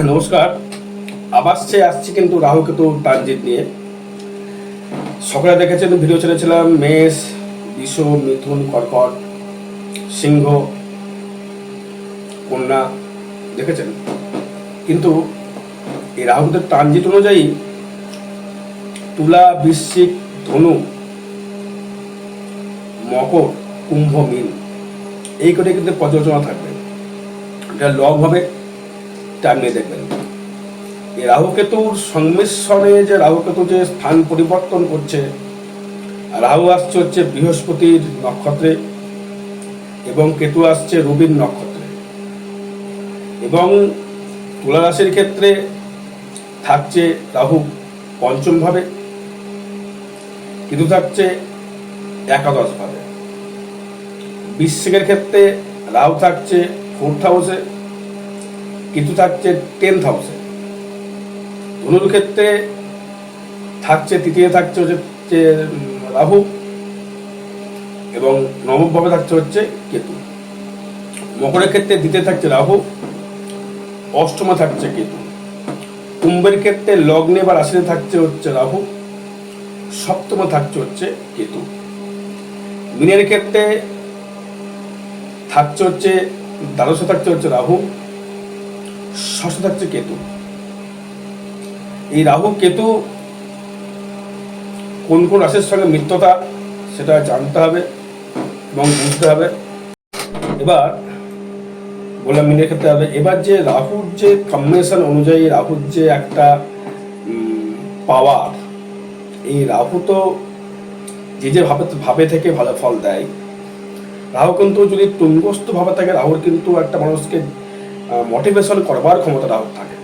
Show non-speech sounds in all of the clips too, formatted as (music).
(coughs) নমস্কার। আবার সে আসছি কিন্তু রাহু কেতু ট্রানজিট নিয়ে। সকালে দেখেছেন, ভিডিও ছেড়েছিলাম, মেষ বিষ মিথুন, কর্কট, সিংহ, কন্যা, দেখেছেন? কিন্তু এই রাহুদের ট্রানজিট অনুযায়ী তুলা, বৃশ্চিক, ধনু, মকর, কুম্ভ, মিন, এই করে কিন্তু পর্যালোচনা থাকবে। এটা লগ হবে। টার্মে দেখবেন এই রাহুকেতুর সংমিশ্রণে যে রাহুকেতু যে স্থান পরিবর্তন করছে, রাহু আসছে হচ্ছে বৃহস্পতির নক্ষত্রে এবং কেতু আসছে রবির নক্ষত্রে। এবং তুলা রাশির ক্ষেত্রে থাকছে রাহু পঞ্চম ভাবে কেতু থাকছে একাদশ ভাবে বৃশ্চিকের ক্ষেত্রে রাহু থাকছে ফোর্থ হাউসে কিন্তু থাকছে টেন হাউসে ধনুর ক্ষেত্রে থাকছে, তৃতীয় থাকছে হচ্ছে রাহু এবং নবমভাবে থাকছে হচ্ছে কেতু। মকরের ক্ষেত্রে দ্বিতীয় থাকছে রাহু, অষ্টমে থাকছে কেতু। কুম্ভের ক্ষেত্রে লগ্নে বা রাশিতে থাকছে হচ্ছে রাহু, সপ্তমে থাকছে হচ্ছে কেতু। মিনের ক্ষেত্রে থাকছে হচ্ছে, দ্বাদশে থাকছে হচ্ছে রাহু ষষ্ঠ থাকছে কেতু। এই রাহু কেতু কোন কোন রাশির সঙ্গে মিত্রতা সেটা জানতে হবে এবং বুঝতে হবে। এবার বললাম মিলে খেতে হবে, এবার যে রাহুর যে কম্বিনেশন অনুযায়ী রাহুর যে একটা পাওয়ার এই রাহু তো যে যে ভাবে ভাবে থেকে ভালো ফল দেয়। রাহু কিন্তু যদি তুঙ্গস্থ ভাবে থাকে, রাহুর কিন্তু একটা মানুষকে মোটিভেশন করবার ক্ষমতা রাহুর থাকে।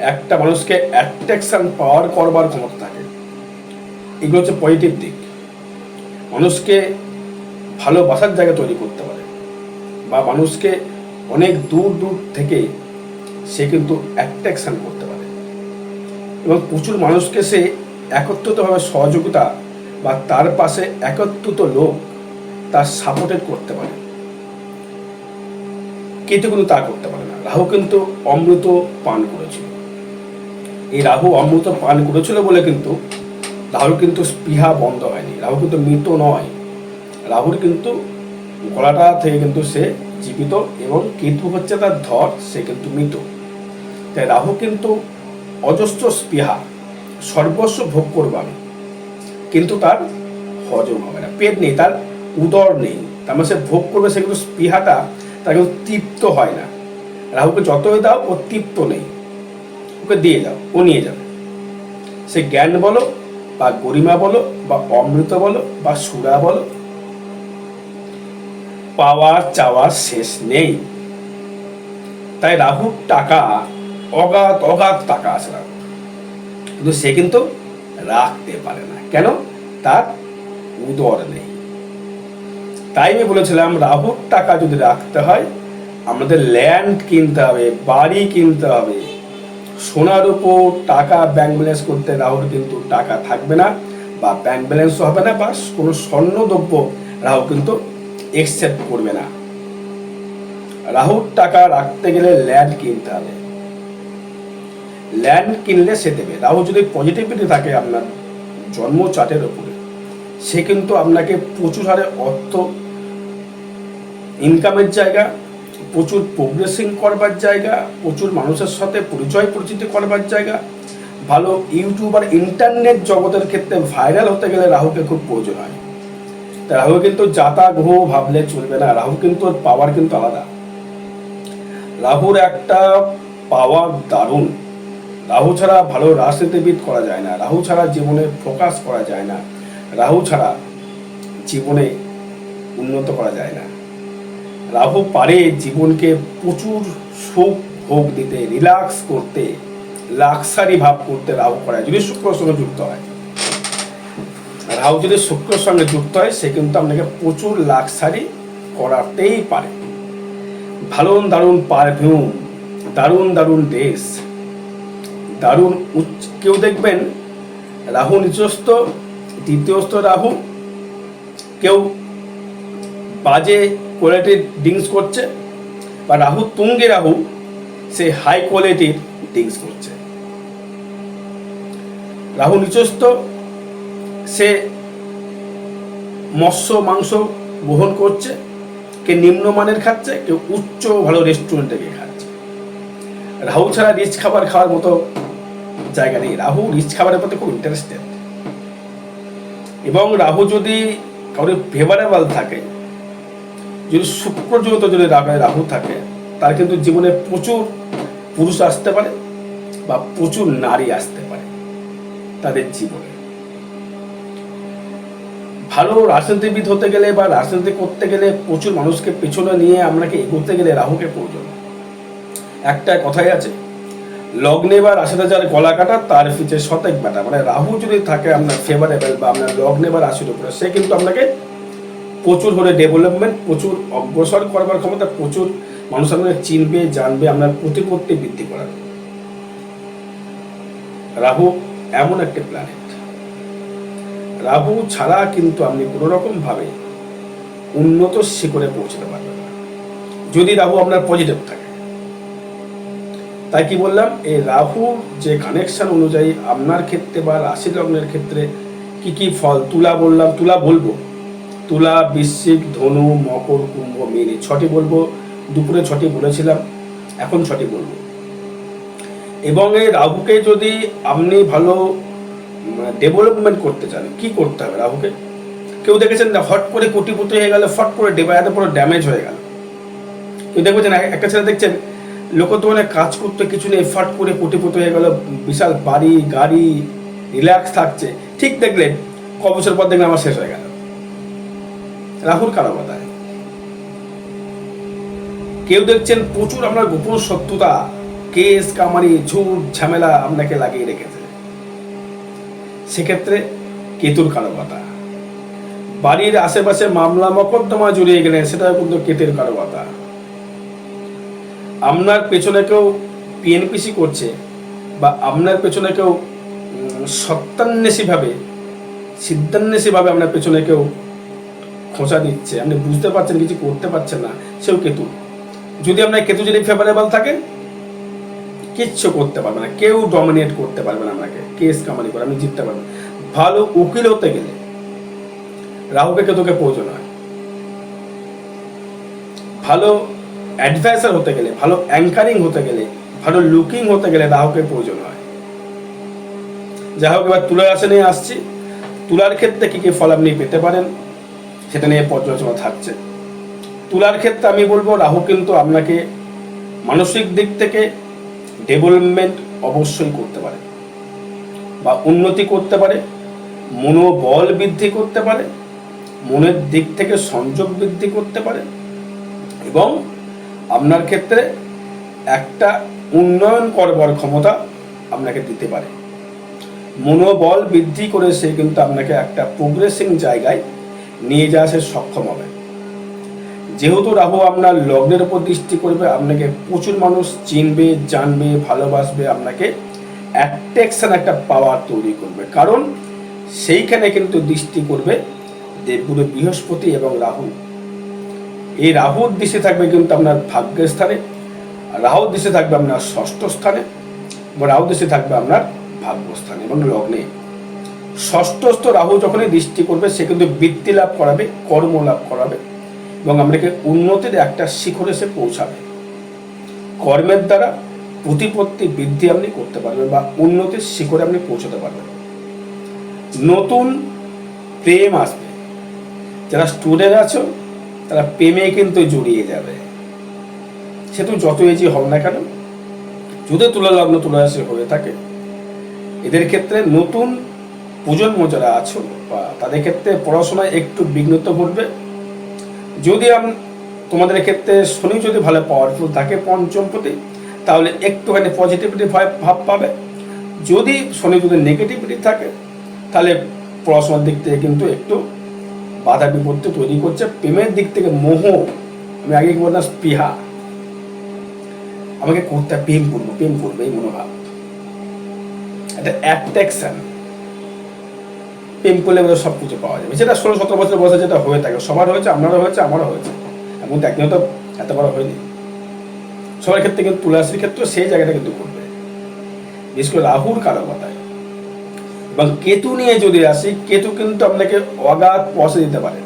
একটা মানুষকে অ্যাট্রাকশন পাওয়ার করবার ক্ষমতা থাকে। এগুলো হচ্ছে পজিটিভ দিক। মানুষকে ভালোবাসার জায়গা তৈরি করতে পারে। বা মানুষকে অনেক দূর দূর থেকে সে কিন্তু অ্যাট্রাকশন করতে পারে। এবং প্রচুর মানুষকে সে একত্রিতভাবে সহযোগিতা বা তার পাশে একত্রিত লোক তার সাপোর্টেড করতে পারে। কেতু কিন্তু তা করতে পারে না। রাহু কিন্তু অমৃত পান করেছিল। এই রাহু অমৃত পান করেছিল বলে কিন্তু রাহুর কিন্তু স্পৃহা বন্ধ হয়নি। রাহু কিন্তু মৃত নয়। রাহুর কিন্তু গলাটা থেকে কিন্তু সে জীবিত এবং কেতু হচ্ছে তার ধর, সে কিন্তু মৃত। তাই রাহু কিন্তু অজস্র স্পৃহা, সর্বস্ব ভোগ করবে আমি। কিন্তু তার হজম হবে না। পেট নেই, তার উদর নেই। তার মানে সে ভোগ করবে, সে কিন্তু স্পৃহাটা তার কিন্তু তৃপ্ত হয় না। রাহুকে যতই দাও, ও তৃপ্ত নেই। ওকে দিয়ে দাও, ও নিয়ে যাবে। সে জ্ঞান বলো, বা গরিমা বলো, বা অমৃত বলো, বা সুরা বলো পাওয়া চাওয়ার শেষ নেই। তাই রাহুর টাকা, অগাধ অগাধ টাকা আছে রাহু কিন্তু সে কিন্তু রাখতে পারে না। কেন? তার উদর নেই। তাই আমি বলেছিলাম, রাহুর টাকা যদি রাখতে হয়, আমাদের ল্যান্ড কিনতে হবে, বাড়ি কিনতে হবে। সোনার উপর টাকা ব্যাংক ব্যালেন্স করতে রাহুর কিন্তু টাকা থাকবে না, বা ব্যাংক ব্যালেন্সও হবে না, বা কোনো স্বর্ণ দ্রব্য রাহু কিন্তু একসেপ্ট করবে না। রাহুর টাকা রাখতে গেলে ল্যান্ড কিনতে হবে। ল্যান্ড কিনলে সে দেবে। রাহু যদি পজিটিভিটি থাকে আপনার জন্ম চার্টের উপরে, সে কিন্তু আপনাকে প্রচুর হারে অর্থ ইনকামের জায়গা, প্রচুর প্রোগ্রেসিং করবার জায়গা, প্রচুর মানুষের সাথে পরিচয় পরিচিতি করবার জায়গা। ভালো ইউটিউবার ইন্টারনেট জগতের ক্ষেত্রে ভাইরাল হতে গেলে রাহুকে খুব প্রয়োজন হয়। তা রাহু কিন্তু যাতা গ্রহ ভাবলে চলবে না রাহু কিন্তু পাওয়ার কিন্তু আলাদা। রাহুর একটা পাওয়ার দারুণ। রাহু ছাড়া ভালো রাজনীতিবিদ করা যায় না, রাহু ছাড়া জীবনে ফোকাস করা যায় না, রাহু ছাড়া জীবনে উন্নত করা যায় না। রাহু পারে জীবনকে প্রচুর সুখ, ভোগ দিতে রিল্যাক্স করতে লাক্সারি ভাব করতে রাহু পারে যদি শুক্র সঙ্গে যুক্ত হয়, রাহু যদি শুক্রের সঙ্গে যুক্ত হয়, সে কিন্তু আপনাকে প্রচুর লাক্সারি করাতেই পারে। দারুণ দারুণ পারফিউম দারুণ দারুণ ড্রেস দারুণ উচ্চ, কেউ দেখবেন রাহু নিজস্ব তৃতীয়স্থ রাহু, কেউ বাজে কোয়ালিটির ড্রিঙ্কস করছে। বা রাহু, তুঙ্গে রাহু, সে হাই কোয়ালিটির ড্রিঙ্কস করছে। রাহু নিচস্থ, সে মৎস্য, মাংস গ্রহণ করছে, কে নিম্নমানের খাচ্ছে কেউ উচ্চ ভালো রেস্টুরেন্টে গিয়ে খাচ্ছে। রাহু ছাড়া রিচ খাবার খাওয়ার মতো জায়গা নেই। রাহু রিচ খাবারের প্রতি খুব ইন্টারেস্টেড এবং রাহু যদি কারোর ফেভারেবল থাকে যদি শুক্রযুক্ত যদি রাগায় রাহু থাকে, তার কিন্তু জীবনে প্রচুর পুরুষ আসতে পারে বা প্রচুর নারী আসতে পারে তাদের জীবনে। ভালো রাজনীতিবিদ হতে গেলে বা রাজনীতি করতে গেলে প্রচুর মানুষকে পেছনে নিয়ে আপনাকে এগোতে গেলে রাহুকে প্রয়োজন? একটা কথাই আছে, লগ্নে বা রাশিতে যার গলা কাটা, তার পিছিয়ে শতেক ব্যাটা মানে রাহু যদি থাকে, আপনার ফেভারেবল বা আপনার লগ্নে বা রাশির উপরে, সে কিন্তু আপনাকে প্রচুর করে ডেভেলপমেন্ট প্রচুর অগ্রসর করবার ক্ষমতা, প্রচুর মানুষ আপনাকে চিনবে, জানবে আপনার প্রতিপত্তি বৃদ্ধি করাবে রাহু এমন একটি প্ল্যানেট রাহু ছাড়া কিন্তু আপনি কোনো রকম ভাবে উন্নত শিখরে পৌঁছতে পারবেন না। যদি রাহু আপনার পজিটিভ থাকে। তাই কি বললাম? এই রাহু যে কানেকশন অনুযায়ী আপনার ক্ষেত্রে বা রাশি লগ্নের ক্ষেত্রে কি কি ফল, তুলা বললাম, তুলা বলব। তুলা, বৃশ্চিক, ধনু, মকর, কুম্ভ, মীন ছটি বলব। দুপুরে ছটি বলেছিলাম, এখন ছটি বলব। এবং এই রাহুকে যদি আপনি ভালো ডেভেলপমেন্ট করতে চান, কি করতে হবে রাহুকে? কেউ দেখেছেন না হট করে কোটিপতি হয়ে গেল, ফট করে ডেবায়াতে পুরো ড্যামেজ হয়ে গেল। কেউ দেখবেন একটা ছেলে দেখছেন লোক তো লোকদোকানে কাজ করতে কিছু নেই, ফট করে কোটিপতি হয়ে গেল, বিশাল বাড়ি, গাড়ি রিল্যাক্স থাকছে। ঠিক দেখলেন, ক বছর পর দেখলেন আমার শেষ হয়ে গেল। রাহুল কারাবাদায় কেউ দেখছেন প্রচুর আপনার গোপন সত্যতা কেস, কামারি, ঝুট, ঝামেলা আপনাকে লাগিয়ে রেখেছে। সেক্ষেত্রে কেতুর কারবাতা বাড়ির আশেপাশে মামলা মকদ্দমা জড়িয়ে গেলেন সেটাও কিন্তু কেতের কারবাতা আপনার পেছনে কেউ পিএনপিসি করছে বা আপনার পেছনে কেউ সত্যান্বেষীভাবে, সিদ্ধান্বেষীভাবে আপনার পেছনে কেউ খোঁচা দিচ্ছে আপনি বুঝতে পারছেন কিছু করতে পারছেন না, সেও কেতু। যদি আপনার কেতু যদি ফেভারেবল থাকে, কিচ্ছু করতে পারবে না, কেউ ডমিনেট করতে পারবে না আপনাকে কেস কামারি করে, আপনি জিততে পারবেন। ভালো উকিল হতে গেলে, রাহুকে কেতুকে প্রয়োজন হয়। ভালো অ্যাডভাইসার হতে গেলে, ভালো অ্যাঙ্কারিং হতে গেলে, ভালো লুকিং হতে গেলে রাহুকে প্রয়োজন হয়। যাই হোক, এবার তুলার আসে নিয়ে আসছি। তুলার ক্ষেত্রে কি কি ফল আপনি পেতে পারেন? সেটা নিয়ে পর্যালোচনা থাকছে। তুলার ক্ষেত্রে আমি বলব, রাহু কিন্তু আপনাকে মানসিক দিক থেকে ডেভেলপমেন্ট অবশ্যই করতে পারে বা উন্নতি করতে পারে, মনোবল বৃদ্ধি করতে পারে, মনের দিক থেকে সংযোগ বৃদ্ধি করতে পারে এবং আপনার ক্ষেত্রে একটা উন্নয়ন করবার ক্ষমতা আপনাকে দিতে পারে। মনোবল বৃদ্ধি করে সে কিন্তু আপনাকে একটা প্রোগ্রেসিং জায়গায় নিয়ে যাওয়া সে সক্ষম হবে। যেহেতু রাহু আপনার লগ্নের উপর দৃষ্টি করবে, আপনাকে প্রচুর মানুষ চিনবে, জানবে, ভালোবাসবে, আপনাকে অ্যাট্রাকশন একটা পাওয়ার তৈরি করবে। কারণ সেইখানে কিন্তু দৃষ্টি করবে দেবগুরু বৃহস্পতি এবং রাহু। এই রাহুর দিশে থাকবে কিন্তু আপনার ভাগ্যের স্থানে, রাহুর দিশে থাকবে আপনার ষষ্ঠ স্থানে এবং রাহু দিশে থাকবে আপনার ভাগ্যস্থানে এবং লগ্নে। ষষ্ঠস্থ রাহু যখনই দৃষ্টি করবে, সে কিন্তু বৃত্তি লাভ করাবে, কর্ম লাভ করাবে এবং আপনাকে উন্নতির একটা শিখরে সে পৌঁছাবে। কর্মের দ্বারা প্রতিপত্তি বৃদ্ধি আপনি করতে পারবেন বা উন্নতির শিখরে আপনি পৌঁছতে পারবেন। নতুন প্রেম আসবে। যারা স্টুডেন্ট আছো, তারা প্রেমে কিন্তু জড়িয়ে যাবে। সে তো যত এজি হোক না কেন? যদি তুলা লগ্ন তুলা হয়ে থাকে। এদের ক্ষেত্রে নতুন প্রজন্ম যারা আছো বা তাদের ক্ষেত্রে পড়াশোনায় একটু বিঘ্নত ঘটবে। যদি আম তোমাদের ক্ষেত্রে শনি যদি ভালো পাওয়ারফুল থাকে পঞ্চম প্রতি তাহলে একটুখানি পজিটিভিটি ভাব পাবে। যদি শনি যদি নেগেটিভিটি থাকে, তাহলে পড়াশোনার দিক থেকে কিন্তু একটু বাধা বিপত্তি তৈরি করছে। প্রেমের দিক থেকে মোহ। আমি আগে বললাম? স্পৃহা। আমাকে করতে প্রেম করব প্রেম করব এই মনোভাব। একটা অ্যাট্রাকশন বোধহয় সব কিছু পাওয়া যাবে। সেটা ষোলো সতেরো বছর বয়সে যেটা হয়ে থাকে, সবার হয়েছে আপনারও হয়েছে, আমারও হয়েছে। এখন তো একদিনও তো এত বড় হয়নি। সবার ক্ষেত্রে কিন্তু তুলারাশির ক্ষেত্রে সেই জায়গাটা কিন্তু ঘটবে। বিশেষ করে রাহুর কারকতায়। এবং কেতু নিয়ে যদি আসি, কেতু কিন্তু আপনাকে অগাধ পয়সা দিতে পারে।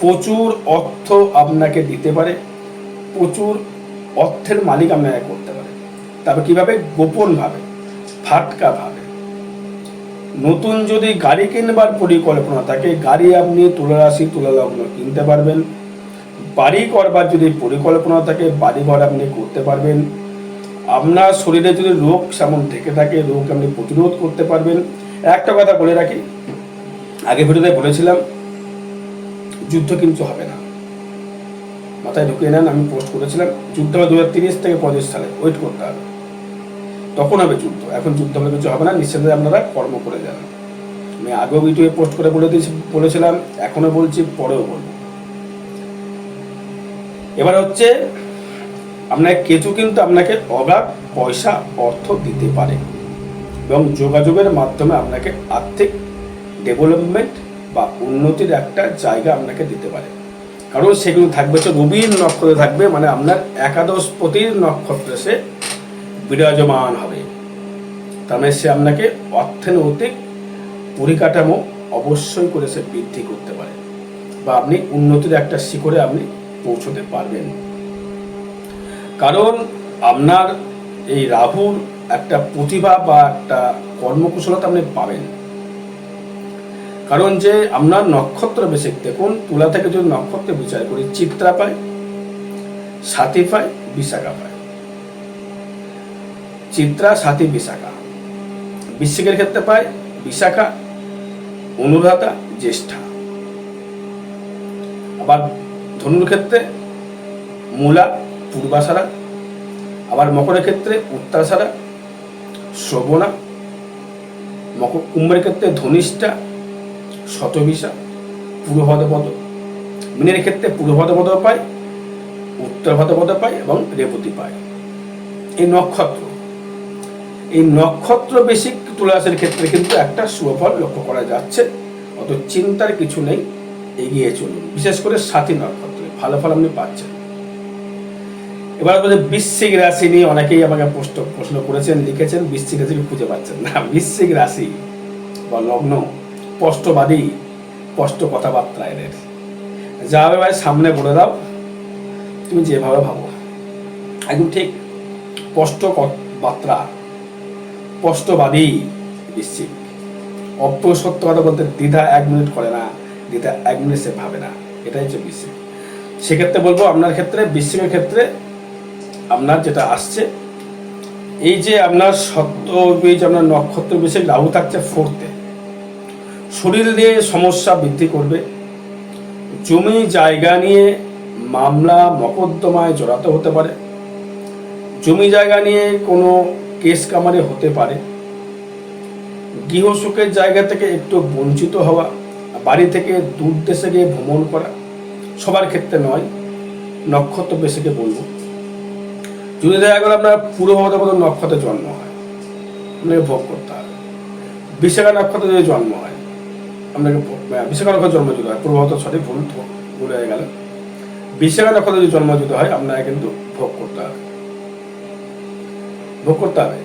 প্রচুর অর্থ আপনাকে দিতে পারে। প্রচুর অর্থের মালিক আপনাকে করতে পারে। তবে কীভাবে? গোপনভাবে, ফাটকাভাবে। নতুন যদি গাড়ি কিনবার পরিকল্পনা থাকে, গাড়ি আপনি তুলারাশি, তুলালগ্ন কিনতে পারবেন। বাড়ি করবার যদি পরিকল্পনা থাকে বাড়ি ঘর আপনি করতে পারবেন। আপনার শরীরে যদি রোগ সেমন থেকে থাকে, রোগ আপনি প্রতিরোধ করতে পারবেন। একটা কথা বলে রাখি, আগে ভিডিওতে বলেছিলাম, যুদ্ধ কিন্তু হবে না। মাথায় ঢুকিয়ে নেন, আমি পোস্ট করেছিলাম যুদ্ধ হবে দু থেকে পঁচিশ সালে ওয়েট করতে হবে। তখন হবে যুদ্ধ। এখন যুদ্ধ হবে কিছু হবে না নিঃসন্দেহে আপনারা কর্ম করে যান আমি আগেও ভিডিও পোস্ট করে বলে দিয়েছি, বলেছিলাম এখনও বলছি, পরেও বলব। এবার হচ্ছে আপনার কেতু কিন্তু আপনাকে অগাধ পয়সা অর্থ দিতে পারে এবং যোগাযোগের মাধ্যমে আপনাকে আর্থিক ডেভেলপমেন্ট বা উন্নতির একটা জায়গা আপনাকে দিতে পারে। কারণ সেগুলো থাকবে হচ্ছে রবির নক্ষত্রে থাকবে মানে আপনার একাদশ পতির নক্ষত্রে সে বিরাজমান হবে। তার সে আপনাকে অর্থনৈতিক পরিকাঠামো অবশ্যই করে সে বৃদ্ধি করতে পারে বা আপনি উন্নতির একটা শিখরে আপনি পৌঁছতে পারবেন। কারণ আপনার এই রাহুর একটা প্রতিভা বা একটা কর্মকুশলতা আপনি পাবেন। কারণ যে আপনার নক্ষত্র বেশি, দেখুন, তুলা থেকে যদি নক্ষত্র বিচার করি চিত্রা পায় সাথী পায় বিশাখা পায় চিত্রা সাথী বিশাখা। বৃশ্চিকের ক্ষেত্রে পায় বিশাখা অনুরাধা জ্যেষ্ঠা। আবার ধনুর ক্ষেত্রে মূলা, পূর্বাশারা। আবার মকরের ক্ষেত্রে উত্তরাশারা, শ্রবণা। মকর কুম্ভের ক্ষেত্রে ধনিষ্ঠা শতবিশা পূর্ব ভাদ্রপদ মিনের ক্ষেত্রে পূর্ব ভাদ্রপদ পায় উত্তর পায় এবং রেবতী পায়। এই নক্ষত্র এই নক্ষত্র বেশিক তুলাসের ক্ষেত্রে কিন্তু একটা শুভফল লক্ষ্য করা যাচ্ছে। অত চিন্তার কিছু নেই, এগিয়ে চলুন। বিশেষ করে সাথী নক্ষত্রে, ভালো ফল আপনি পাচ্ছেন। এবার বলছে বৃশ্চিক রাশি নিয়ে অনেকেই আমাকে প্রশ্ন প্রশ্ন করেছেন, লিখেছেন, বৃশ্চিক রাশি খুঁজে পাচ্ছেন না? বৃশ্চিক রাশি বা লগ্ন স্পষ্টবাদী স্পষ্ট কথাবার্তা এদের যাবে ভাই, সামনে বলে দাও। তুমি যেভাবে ভাবো। একদম ঠিক স্পষ্ট বার্তা। স্পষ্টবাদী বৃশ্চিক অপ্রসত্য কথা বলতে দ্বিধা এক মিনিট করে না, দ্বিধা এক মিনিট সে ভাবে না। এটাই হচ্ছে বৃশ্চিক সেক্ষেত্রে বলব আপনার ক্ষেত্রে বৃশ্চিকের ক্ষেত্রে আপনার যেটা আসছে, এই যে আপনার সত্য বীজ, আপনার নক্ষত্র বিশেষ রাহু থাকছে ফোর্থে শরীর দিয়ে সমস্যা বৃদ্ধি করবে। জমি জায়গা নিয়ে মামলা, মকদ্দমায় জড়াতে হতে পারে। জমি জায়গা নিয়ে কোনো কেস কামারে হতে পারে। গৃহসুখের জায়গা থেকে একটু বঞ্চিত হওয়া, বাড়ি থেকে দূর দেশে গিয়ে ভ্রমণ করা সবার ক্ষেত্রে নয়, নক্ষত্র বেশিকে বলব। যদি দেখা গেল আপনার পূর্ব ভাদ্রপদ নক্ষত্রে জন্ম হয়, আপনাকে ভোগ করতে হবে। বিশাখা নক্ষত্রে যদি জন্ম হয়, আপনাকে বিশাখা নক্ষত্রে জন্ম যদি হয় পূর্ব ভাদ্র সরি ভুল ভুল হয়ে গেল। বিশাখা নক্ষত্রে যদি জন্ম যদি হয়, আপনাকে কিন্তু ভোগ করতে হবে। ভোগ করতে হবে।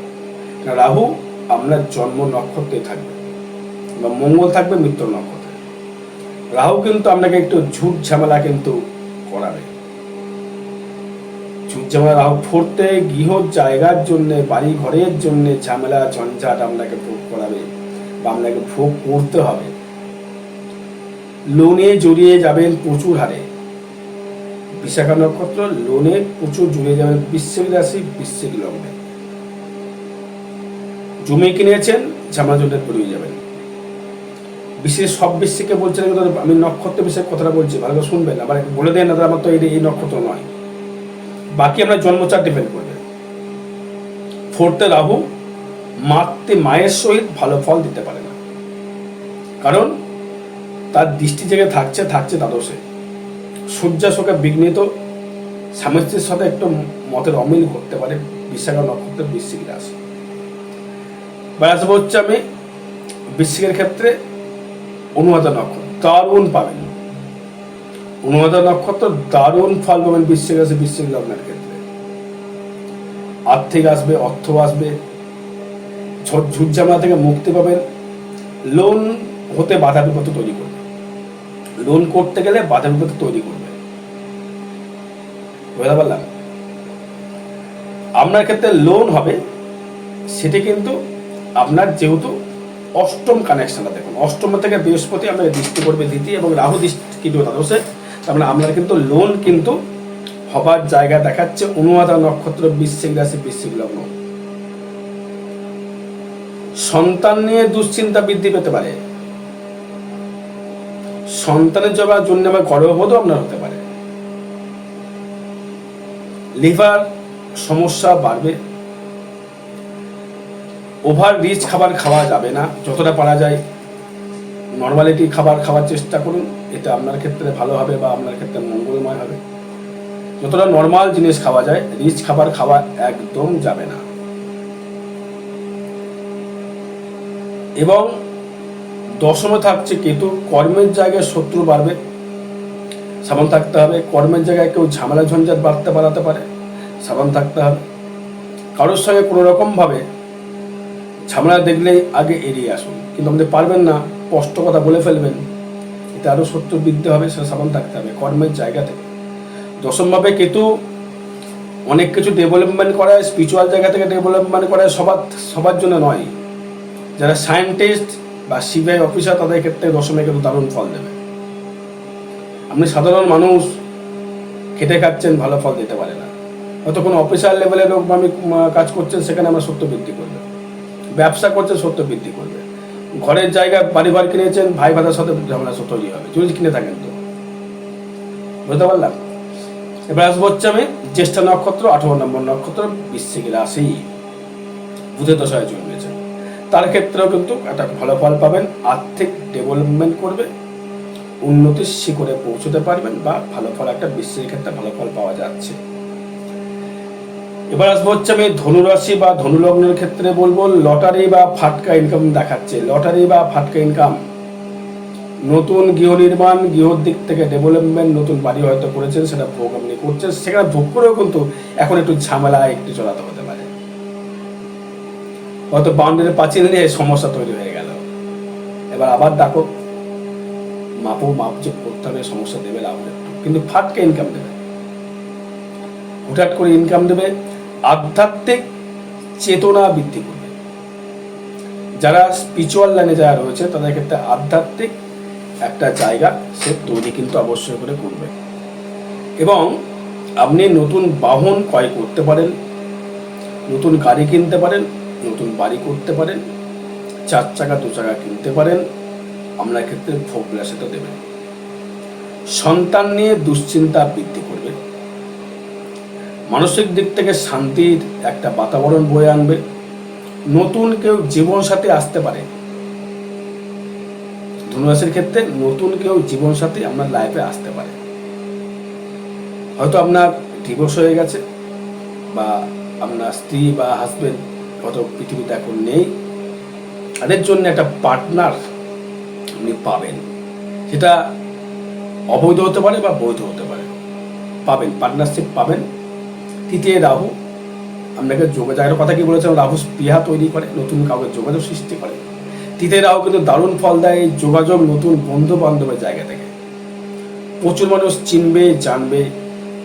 রাহু, আপনার জন্ম নক্ষত্রে থাকবে বা মঙ্গল থাকবে মৃত্যু নক্ষত্রে। রাহু কিন্তু আপনাকে একটু ঝুট ঝামেলা কিন্তু করাবে। ঝুট ঝামেলা রাহু ফুরতে গৃহ জায়গার জন্য, বাড়ি ঘরের জন্য ঝামেলা, ঝঞ্ঝাট আপনাকে ভোগ করাবে বা আপনাকে ভোগ করতে হবে। লোনে জড়িয়ে যাবেন প্রচুর হারে। বিশাখা নক্ষত্র, লোনে প্রচুর জড়িয়ে যাবেন, বৃশ্চিক রাশি, বৃশ্চিক লগ্নে। জমি কিনেছেন ঝামেলা জন্য পড়িয়ে যাবেন। বিশেষ সব বৃশ্চিককে বলছেন আমি নক্ষত্র বিষয়ে কথাটা বলছি, ভালো করে শুনবেন। আবার বলে দেন না আমার তো এই নক্ষত্র নয়। বাকি আমরা জন্মচার ডিপেন্ড করবে। ফোর্থে রাহু, মাতৃ মায়ের সহিত ভালো ফল দিতে পারে না। কারণ তার দৃষ্টি জেগে থাকছে থাকছে দ্বাদশে। সূর্যাশোকে বিঘ্নিত, স্বামী স্ত্রীর সাথে একটু মতের অমিল করতে পারে বিশাখা নক্ষত্রের বৃশ্চিক রাশি। এবার হচ্ছে আমি বৃশ্চিকের ক্ষেত্রে অনুমাতা নক্ষত্র, দারুণ পাবেন। অনুমাতা নক্ষত্র দারুণ ফল পাবেন বৃশ্চিক রাশি বৃশ্চিক লগ্নের ক্ষেত্রে। আর্থিক আসবে, অর্থ আসবে ঝ- ঝুটঝামেলা থেকে মুক্তি পাবেন। লোন হতে বাধা বিপত্তি তৈরি করবে। লোন করতে গেলে বাধা বিপত্তি তৈরি করবে। বুঝতে পারলাম? আপনার ক্ষেত্রে লোন হবে, সেটি কিন্তু আপনার যেহেতু অষ্টম কানেকশনটা দেখুন, অষ্টম থেকে বৃহস্পতি আপনাকে দৃষ্টি করবে দ্বিতীয় এবং রাহু দৃষ্টি কিন্তু দ্বাদশে, তার মানে আপনার কিন্তু লোন কিন্তু হবার জায়গা দেখাচ্ছে অনুমাদা নক্ষত্র, বৃশ্চিক রাশি, বৃশ্চিক লগ্ন। সন্তান নিয়ে দুশ্চিন্তা বৃদ্ধি পেতে পারে। সন্তানের জবার জন্য আবার গর্ভবোধও আপনার হতে পারে। লিভার সমস্যা বাড়বে। ওভার রিচ খাবার খাওয়া যাবে না, যতটা পারা যায়। নর্মালিটি খাবার খাওয়ার চেষ্টা করুন, এটা আপনার ক্ষেত্রে ভালো হবে বা আপনার ক্ষেত্রে মঙ্গলময় হবে। যতটা নর্মাল জিনিস খাওয়া যায় রিচ খাবার খাওয়া একদম যাবে না। এবং দশমে থাকছে কেতু, কর্মের জায়গায় শত্রু বাড়বে। সাবান থাকতে হবে, কর্মের জায়গায় কেউ ঝামেলা ঝঞ্ঝাট বাড়তে বাড়াতে পারে সাবান থাকতে হবে। কারোর সঙ্গে কোনো রকমভাবে ঝামেলা দেখলেই আগে এড়িয়ে আসুন। কিন্তু আপনি পারবেন না, স্পষ্ট কথা বলে ফেলবেন। এতে আরও শত্রু বৃদ্ধি হবে সেটা সাবধান থাকতে হবে, কর্মের জায়গা থেকে। দশমভাবে কেতু, অনেক কিছু ডেভেলপমেন্ট করায় স্পিরিচুয়াল জায়গা থেকে ডেভেলপমেন্ট করায় সবার সবার জন্য নয়। যারা সায়েন্টিস্ট বা সিবিআই অফিসার তাদের ক্ষেত্রে দশমে কিন্তু দারুণ ফল দেবে। আপনি সাধারণ মানুষ, খেটে খাচ্ছেন, ভালো ফল দিতে পারে না। হয়তো কোনো অফিসার লেভেলের লোক আমি কাজ করছেন, সেখানে আমরা সত্য বৃদ্ধি করবে। ব্যবসা করছেন সত্য বৃদ্ধি করবে। ঘরের জায়গায় বাড়ি ঘর কিনেছেন, ভাই ভাতার সাথে ঝামেলা তৈরি হবে যদি কিনে থাকেন তো। বুঝতে পারলাম? এবার আসব হচ্ছে আমি জ্যেষ্ঠ নক্ষত্র, আঠারো নম্বর নক্ষত্র বৃশ্চিক রাশি। বুধের দশায় জন্মেছে। তার ক্ষেত্রেও কিন্তু একটা ভালো ফল পাবেন, আর্থিক ডেভেলপমেন্ট করবে, উন্নতির শিখরে পৌঁছতে পারবেন বা ভালো ফল, একটা বিশ্বের ক্ষেত্রে ভালো ফল পাওয়া যাচ্ছে। এবার আসব হচ্ছে আমি ধনুরাশি বা ধনুলগ্নের ক্ষেত্রে বলব, লটারি বা ফাটকা ইনকাম দেখাচ্ছে। লটারি বা ফাটকা ইনকাম নতুন গৃহ নির্মাণ, গৃহর দিক থেকে ডেভেলপমেন্ট নতুন বাড়ি হয়তো করেছেন, সেটা ভোগ আপনি করছেন। সেখানে ভোগ করেও কিন্তু এখন একটু ঝামেলা, একটু চলাতে হতে পারে। হয়তো বাউন্ডারি পাঁচিল নিয়ে সমস্যা তৈরি হয়ে গেল। এবার আবার ডাকো মাপো, মাপ যে করতে হবে, সমস্যা দেবে, লাভ কিন্তু ফাটকে ইনকাম দেবে। হুটহাট করে ইনকাম দেবে আধ্যাত্মিক চেতনা বৃদ্ধি করবে। যারা স্পিরিচুয়াল লাইনে যারা রয়েছে, তাদের ক্ষেত্রে আধ্যাত্মিক একটা জায়গা সে তৈরি কিন্তু অবশ্যই করে করবে। এবং আপনি নতুন বাহন ক্রয় করতে পারেন, নতুন গাড়ি কিনতে পারেন, নতুন বাড়ি করতে পারেন, চার চাকা, দু চাকা কিনতে পারেন, আপনার ক্ষেত্রে ভোগ বিলাসিতা দেবেন সন্তান নিয়ে দুশ্চিন্তা বৃদ্ধি মানসিক দিক থেকে শান্তির একটা বাতাবরণ বয়ে আনবে। নতুন কেউ জীবনসাথী আসতে পারে। ধনুরাশির ক্ষেত্রে নতুন কেউ জীবনসাথী আপনার লাইফে আসতে পারে। হয়তো আপনার ডিভোর্স হয়ে গেছে বা আপনার স্ত্রী বা হাজবেন্ড হয়তো পৃথিবীতে এখন নেই। তাদের জন্য একটা পার্টনার আপনি পাবেন। সেটা অবৈধ হতে পারে বা বৈধ হতে পারে। পাবেন পার্টনারশিপ পাবেন। তৃতীয় রাহু। আপনাকে যোগাযোগের কথা কি বলেছেন? রাহু স্পৃহা তৈরি করে, নতুন কাউকে যোগাযোগ সৃষ্টি করে। তৃতীয় রাহু কিন্তু দারুণ ফল দেয় যোগাযোগ নতুন বন্ধু বান্ধবের জায়গা থেকে। প্রচুর মানুষ চিনবে, জানবে,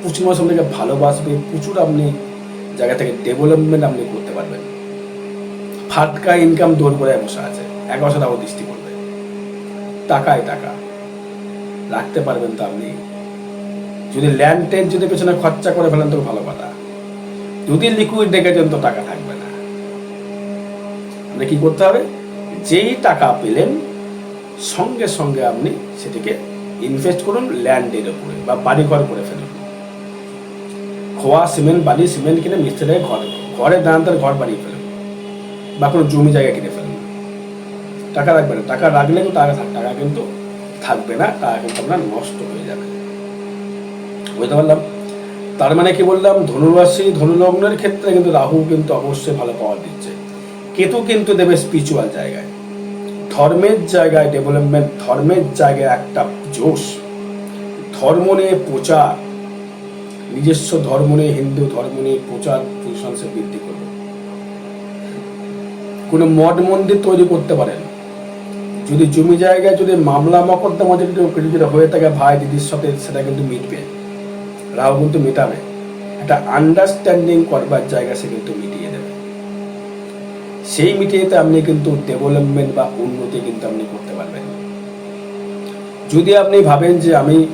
প্রচুর মানুষ আপনাকে ভালোবাসবে, প্রচুর আপনি জায়গা থেকে ডেভেলপমেন্ট আপনি করতে পারবেন। ফাটকা ইনকাম দৌড় করে বসে আছে এক বছর রাহু দৃষ্টি করবে টাকায় টাকা। রাখতে পারবেন তো আপনি। যদি ল্যান্ড টেন যদি পেছনে খরচা করে ফেলেন তো ভালো কথা। যদি লিকুইড রেখেছেন তো টাকা থাকবে না। মানে কি করতে হবে? যেই টাকা পেলেন, সঙ্গে সঙ্গে আপনি সেটিকে ইনভেস্ট করুন ল্যান্ডের উপরে বা বাড়ি ঘর করে ফেলুন। খোয়া, সিমেন্ট, বালি, সিমেন্ট কিনে মিস্ত্রি ঘর, ঘরে দাঁড়ান ঘর বানিয়ে ফেলুন বা কোনো জমি জায়গা কিনে ফেলুন। টাকা রাখবেন না। টাকা রাখলে কিন্তু টাকা টাকা কিন্তু থাকবে না। টাকা কিন্তু আপনার নষ্ট হয়ে যাবে। বুঝতে পারলাম? তার মানে কি বললাম, ধনুরাশি, ধনুলগ্নের ক্ষেত্রে কিন্তু রাহু কিন্তু অবশ্যই ভালো পাওয়ার দিচ্ছে। কেতু কিন্তু দেবে স্পিরিচুয়াল জায়গায়। ধর্মের জায়গায় ডেভেলপমেন্ট ধর্মের জায়গায় একটা জোশ। ধর্ম নিয়ে প্রচার। নিজস্ব ধর্ম নিয়ে হিন্দু ধর্ম নিয়ে প্রচার প্রশংসা বৃদ্ধি করবে। কোনো মঠ মন্দির তৈরি করতে পারেন যদি জমি জায়গায় যদি মামলা মকদ্দমা যদি হয়ে থাকে ভাই দিদির সাথে সেটা কিন্তু মিটবে। রাহু কিন্তু মেটাবে। একটা আন্ডারস্ট্যান্ডিং করবার জায়গা সে কিন্তু মিটিয়ে দেবে। সেই মিটিয়েতে আপনি কিন্তু ডেভেলপমেন্ট বা উন্নতি কিন্তু আপনি করতে পারবেন। যদি আপনি ভাবেন যে আমি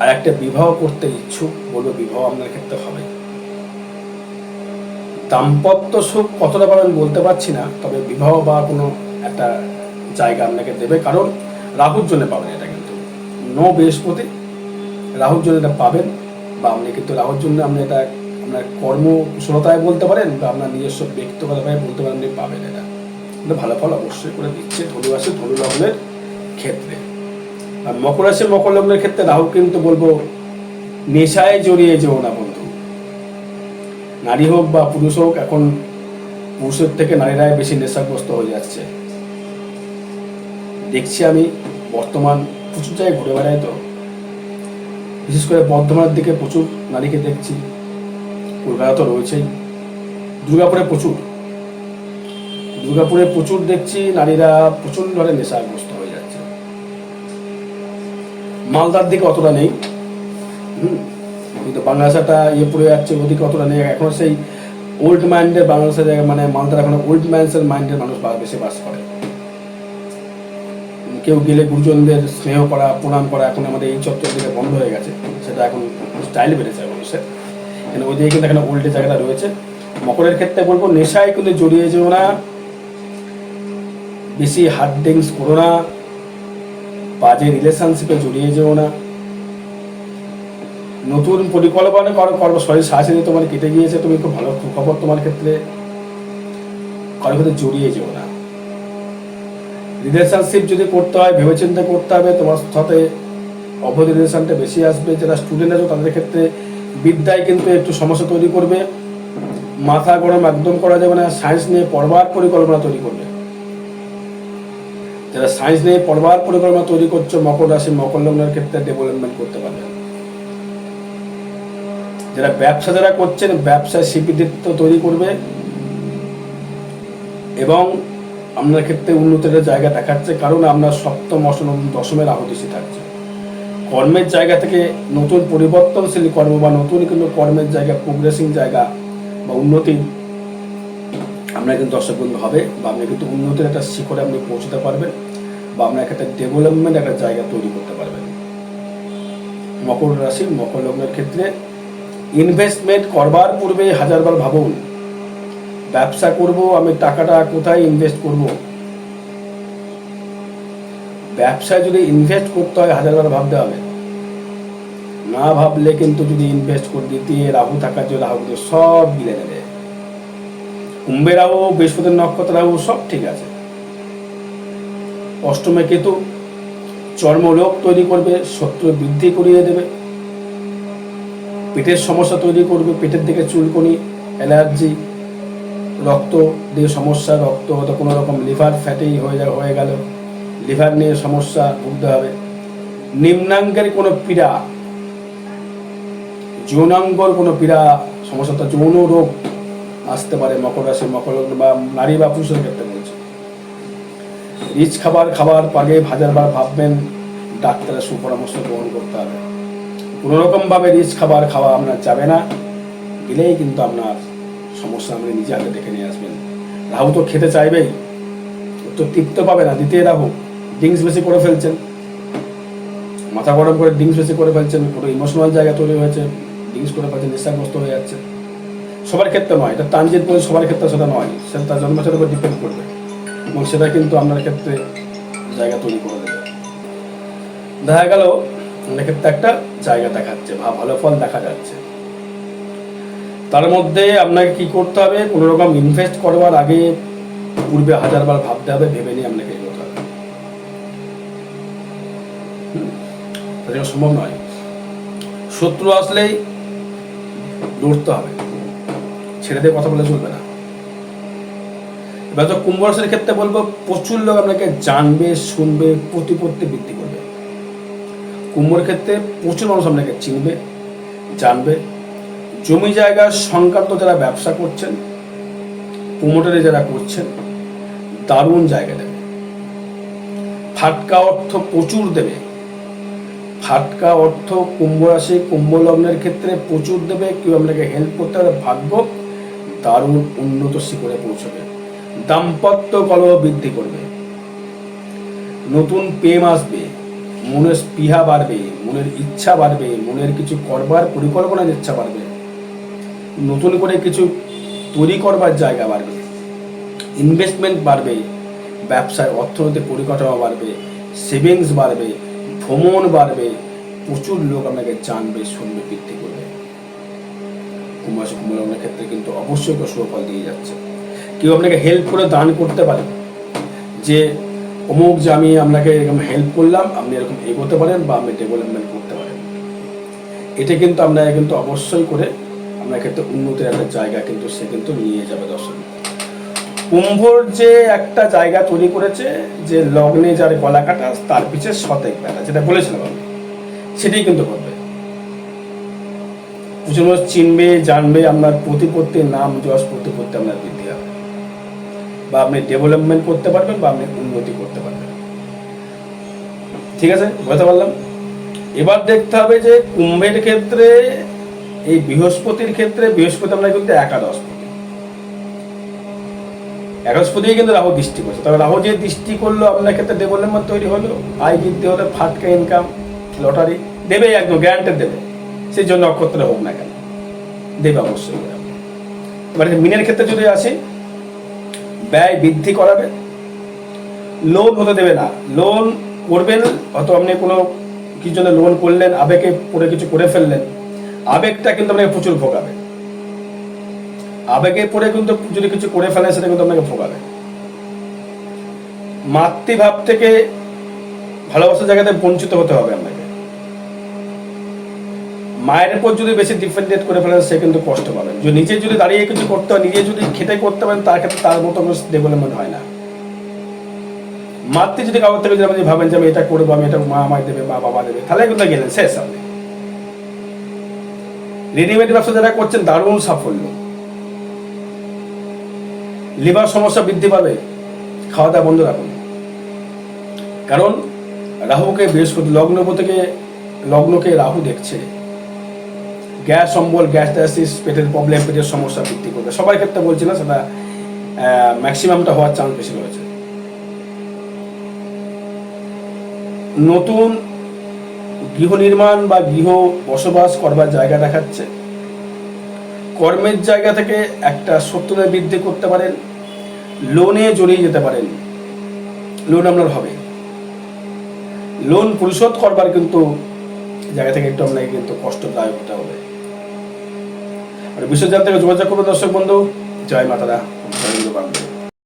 আর একটা বিবাহ করতে ইচ্ছুক, বলব বিবাহ আপনার ক্ষেত্রে হবে। দাম্পত্য সুখ কতটা পাবেন বলতে পারছি না, তবে বিবাহ বা কোনো একটা জায়গা আপনাকে দেবে। কারণ রাহুর জন্য পাবেন এটা কিন্তু। ন বৃহস্পতি রাহুর জন্য এটা পাবেন, বা আপনি কিন্তু রাহুর জন্য আপনি এটা আপনার কর্ম কুশলতায় বলতে পারেন, বা আপনার নিজস্ব ব্যক্তিগতভাবে বলতে পারেন আপনি পাবেন এটা। এটা ভালো ফল অবশ্যই করে দিচ্ছে ধনু রাশি, ধনু লগ্নের ক্ষেত্রে। আর মকর রাশি, মকর লগ্নের ক্ষেত্রে রাহু কিন্তু বলব, নেশায় জড়িয়ে যেও না বন্ধু। নারী হোক বা পুরুষ হোক, এখন পুরুষের থেকে নারীরাই বেশি নেশাগ্রস্ত হয়ে যাচ্ছে। দেখছি আমি বর্তমান প্রচুর জায়গায় ঘুরে বেড়াই তো। বিশেষ করে বর্ধমানের দিকে প্রচুর নারীকে দেখছি। কলকাতা তো রয়েছেই। দুর্গাপুরে প্রচুর। দুর্গাপুরে প্রচুর দেখছি নারীরা প্রচণ্ডভাবে নেশাগ্রস্ত হয়ে যাচ্ছে। মালদার দিকে অতটা নেই। হুম কিন্তু বাংলাদেশটা ইয়ে পড়ে যাচ্ছে, ওদিকে অতটা নেই। এখন সেই ওল্ড মাইন্ডের বাংলাদেশের মানে মালদার এখন ওল্ড মাইন্ডসের মাইন্ডের মানুষ বেশি বাস করে। কেউ গেলে গুরুজনদের স্নেহ করা, প্রণাম করা এখন আমাদের এই চত্বর দিকে বন্ধ হয়ে গেছে। সেটা এখন স্টাইল বেড়েছে মানুষের। কিন্তু ওই দিকে কিন্তু এখানে উল্টে জায়গাটা রয়েছে। মকরের ক্ষেত্রে বলব, নেশায় কিন্তু জড়িয়ে যেও না। বেশি হার্ড ড্রিঙ্কস করো না। বাজে রিলেশনশিপে জড়িয়ে যেও না। নতুন পরিকল্পনা করো করব শরীর সাহায্যে তোমার কেটে গিয়েছে, তুমি খুব ভালো খবর তোমার ক্ষেত্রে। কারোর ক্ষেত্রে জড়িয়ে যেও না। রিলেশনশিপ যদি করতে হয়, ভেবেচিন্তে করতে হবে, তোমার সাথে অবৈধ রিলেশনটা বেশি আসবে, যারা স্টুডেন্ট আছে, তাদের ক্ষেত্রে বিদ্যায় কিন্তু একটু সমস্যা তৈরি করবে। মাথা গরম একদম করা যাবে না সায়েন্স নিয়ে পড়বার পরিকল্পনা তৈরি করবে। যারা সায়েন্স নিয়ে পড়বার পরিকল্পনা তৈরি করছ, মকর রাশি, মকর লগ্নের ক্ষেত্রে ডেভেলপমেন্ট করতে পারবে। যারা ব্যবসা যারা করছেন, ব্যবসায় স্বীকৃতিত্ব তৈরি করবে। এবং আপনার ক্ষেত্রে উন্নতির জায়গা দেখাচ্ছে কারণ আপনার সপ্তম, অষ্টম, দশমের আহতিশি থাকছে। কর্মের জায়গা থেকে নতুন পরিবর্তনশীল কর্ম বা নতুন কিন্তু কর্মের জায়গা প্রোগ্রেসিং জায়গা বা উন্নতি আপনার কিন্তু দর্শক বন্ধু হবে বা আপনি কিন্তু উন্নতির একটা শিখরে আপনি পৌঁছতে পারবেন বা আপনার একটা ডেভেলপমেন্ট একটা জায়গা তৈরি করতে পারবেন। মকর রাশি, মকর লগ্নের ক্ষেত্রে ইনভেস্টমেন্ট করবার পূর্বে হাজারবার ভাবুন ব্যবসা করব, আমি টাকাটা কোথায় ইনভেস্ট করব? ব্যবসায় যদি ইনভেস্ট করতে হয় হাজারবার ভাবতে হবে। না ভাবলে কিন্তু যদি ইনভেস্ট করে দিতে, রাহু থাকার জন্য রাহু সব গিলে নেবে কুম্ভে রাহু, বৃহস্পতির নক্ষত্র রাহু, সব ঠিক আছে। অষ্টমে কেতু, চর্মরোগ তৈরি করবে, শত্রু বৃদ্ধি করিয়ে দেবে। পেটের সমস্যা তৈরি করবে, পেটের দিকে চুলকনি, অ্যালার্জি রক্ত দিয়ে সমস্যা, রক্ত, হয়তো কোনো রকম লিভার ফ্যাটি হয়ে যা হয়ে গেল। লিভার নিয়ে সমস্যা ভুগতে হবে। নিম্নাঙ্গের কোনো পীড়া, যৌনাঙ্গর কোনো পীড়া, সমস্যা তো যৌন রোগ আসতে পারে মকর রাশি, মকর বা নারী বা পুরুষের ক্ষেত্রে বলছি। রিচ খাবার খাবার পাগে হাজার বার ভাববেন, ডাক্তারের সুপরামর্শ গ্রহণ করতে হবে। কোনো রকমভাবে রিচ খাবার খাওয়া আপনার যাবে না, গেলেই কিন্তু আপনার সমস্যা আপনি নিজে আগে দেখে নিয়ে আসবেন। রাহু তো খেতে চাইবেই তো তৃপ্ত পাবে না দিতে রাহু। ড্রিঙ্কস বেশি করে ফেলছেন। মাথা গরম করে ড্রিঙ্কস বেশি করে ফেলছেন কোনো ইমোশনাল জায়গা তৈরি হয়েছে ড্রিঙ্কস করে ফেলছেন, নেশাগ্রস্ত হয়ে যাচ্ছে। সবার ক্ষেত্রে নয়, এটা ট্রানজিট করে সবার ক্ষেত্রে সেটা নয়, সেটা তার জন্মচারের উপর ডিপেন্ড করবে। এবং সেটা কিন্তু আপনার ক্ষেত্রে জায়গা তৈরি করে দেবে। দেখা গেল আপনার ক্ষেত্রে একটা জায়গা দেখাচ্ছে, বা ভালো ফল দেখা যাচ্ছে। তার মধ্যে আপনাকে কি করতে হবে? কোনো রকম ইনভেস্ট করবার আগে পূর্বে হাজারবার ভাবতে হবে, ভেবে নিয়ে আপনাকে এগোতে হবে। সম্ভব নয়। শত্রু আসলেই লড়তে হবে। ছেড়ে দিয়ে কথা বলে চলবে না। এবার তো কুম্ভ রাশির ক্ষেত্রে বলব, প্রচুর লোক আপনাকে জানবে, শুনবে, প্রতিপত্তি বৃদ্ধি করবে। কুম্ভর ক্ষেত্রে প্রচুর মানুষ আপনাকে চিনবে, জানবে জমি জায়গা সংক্রান্ত যারা ব্যবসা করছেন প্রোমোটারে যারা করছেন, দারুণ জায়গা দেবে। ফাটকা অর্থ প্রচুর দেবে। ফাটকা অর্থ কুম্ভ রাশি, কুম্ভ লগ্নের ক্ষেত্রে প্রচুর দেবে, কেউ আপনাকে হেল্প করতে হবে ভাগ্য দারুণ উন্নত শিখরে পৌঁছবে। দাম্পত্য কলহ বৃদ্ধি করবে। নতুন প্রেম আসবে, মনের স্পৃহা বাড়বে, মনের ইচ্ছা বাড়বে, মনের কিছু করবার পরিকল্পনার ইচ্ছা বাড়বে। নতুন করে কিছু তৈরি করবার জায়গা বাড়বে। ইনভেস্টমেন্ট বাড়বে, ব্যবসায় অর্থনৈতিক পরিকাঠামো বাড়বে সেভিংস বাড়বে, ভ্রমণ বাড়বে, প্রচুর লোক আপনাকে জানবে, শুনবে বৃদ্ধি করবে। কুম্ভাস ক্ষেত্রে কিন্তু অবশ্যই সুফল দিয়ে যাচ্ছে। কেউ আপনাকে হেল্প করে দান করতে পারে। যে অমুক যে আমি আপনাকে এরকম হেল্প করলাম, আপনি এরকম এগোতে পারেন বা আপনি ডেভেলপমেন্ট করতে পারেন। এটা কিন্তু আপনাকে কিন্তু অবশ্যই করে আপনার ক্ষেত্রে উন্নতির একটা জায়গা কিন্তু সে কিন্তু নিয়ে যাবে দর্শক। কুম্ভর যে একটা জায়গা তৈরি করেছে, যে লগ্নে যার গলা কাটা, তার পিছে শতেক বেলা, যেটা বলেছিলাম আমি, সেটাই কিন্তু করবে প্রচুর চিনবে, জানবে, আপনার প্রতিপত্তির নাম যশ প্রতিপত্তি আপনার বৃদ্ধি হবে। বা আপনি ডেভেলপমেন্ট করতে পারবেন বা আপনি উন্নতি করতে পারবেন। ঠিক আছে? বুঝতে পারলাম? এবার দেখতে হবে যে কুম্ভের ক্ষেত্রে এই বৃহস্পতির ক্ষেত্রে বৃহস্পতি আমরা কিন্তু একাদশ একাদশপতি কিন্তু রাহু দৃষ্টি করছে। তবে রাহু যে দৃষ্টি করল, আপনার ক্ষেত্রে ডেভেলপমেন্ট তৈরি হলো। আয় বৃদ্ধি হলে ফাটকা ইনকাম লটারি দেবে একদম গ্যারান্টেড দেবে। সেই জন্য নক্ষত্র হোক না কেন, দেবে অবশ্যই। এবার মিনের ক্ষেত্রে যদি আসি, ব্যয় বৃদ্ধি করাবে। লোন হতে দেবে না। লোন করবেন, হয়তো আপনি কোনো কিছু জন্য লোন করলেন, আবেগে পরে কিছু করে ফেললেন। আবেগটা কিন্তু আপনাকে প্রচুর ভোগাবে। আবেগে পড়ে কিন্তু যদি কিছু করে ফেলেন সেটা কিন্তু আপনাকে ভোগাবে। মাতৃভাব থেকে ভালোবাসার জায়গাতে বঞ্চিত হতে হবে আপনাকে। মায়ের উপর যদি বেশি ডিপেন্ডেন্ট করে ফেলেন, সে কিন্তু কষ্ট পাবেন যদি নিজে যদি দাঁড়িয়ে কিছু করতে হয়, নিজে যদি খেটে করতে পারেন, তার ক্ষেত্রে তার মতো ডেভেলপমেন্ট হয় না। মাতৃ যদি কারোর থেকে যদি আপনি ভাবেন যে আমি এটা করব, আমি এটা মা আমায় দেবে, মা বাবা দেবে, তাহলে কিন্তু গেলেন, শেষ আপনি। রেডিমেড ব্যবসা যারা করছেন, দারুণ সাফল্য। লিভার সমস্যা বৃদ্ধি পাবে খাওয়া দাওয়া বন্ধ রাখুন। কারণ, রাহুকে বৃহস্পতি, লগ্ন থেকে, লগ্নকে রাহু দেখছে। গ্যাস, অম্বল, গ্যাস ডায়াসিস পেটের প্রবলেম পেটের সমস্যা বৃদ্ধি করবে। সবার ক্ষেত্রে বলছি না সেটা ম্যাক্সিমামটা হওয়ার চান্স বেশি রয়েছে। নতুন গৃহ নির্মাণ বা গৃহ বসবাস করবার জায়গা দেখাচ্ছে। কর্মের জায়গা থেকে একটা শত্রুতা বৃদ্ধি করতে পারেন। লোনে জড়িয়ে যেতে পারেন। লোন আপনার হবে। লোন পরিশোধ করবার কিন্তু জায়গা থেকে একটু আপনাকে কিন্তু কষ্টদায়ক হতে হবে। আর বিশ্বজাত থেকে যোগাযোগ করবে দর্শক বন্ধু। জয় মাতারা। জয়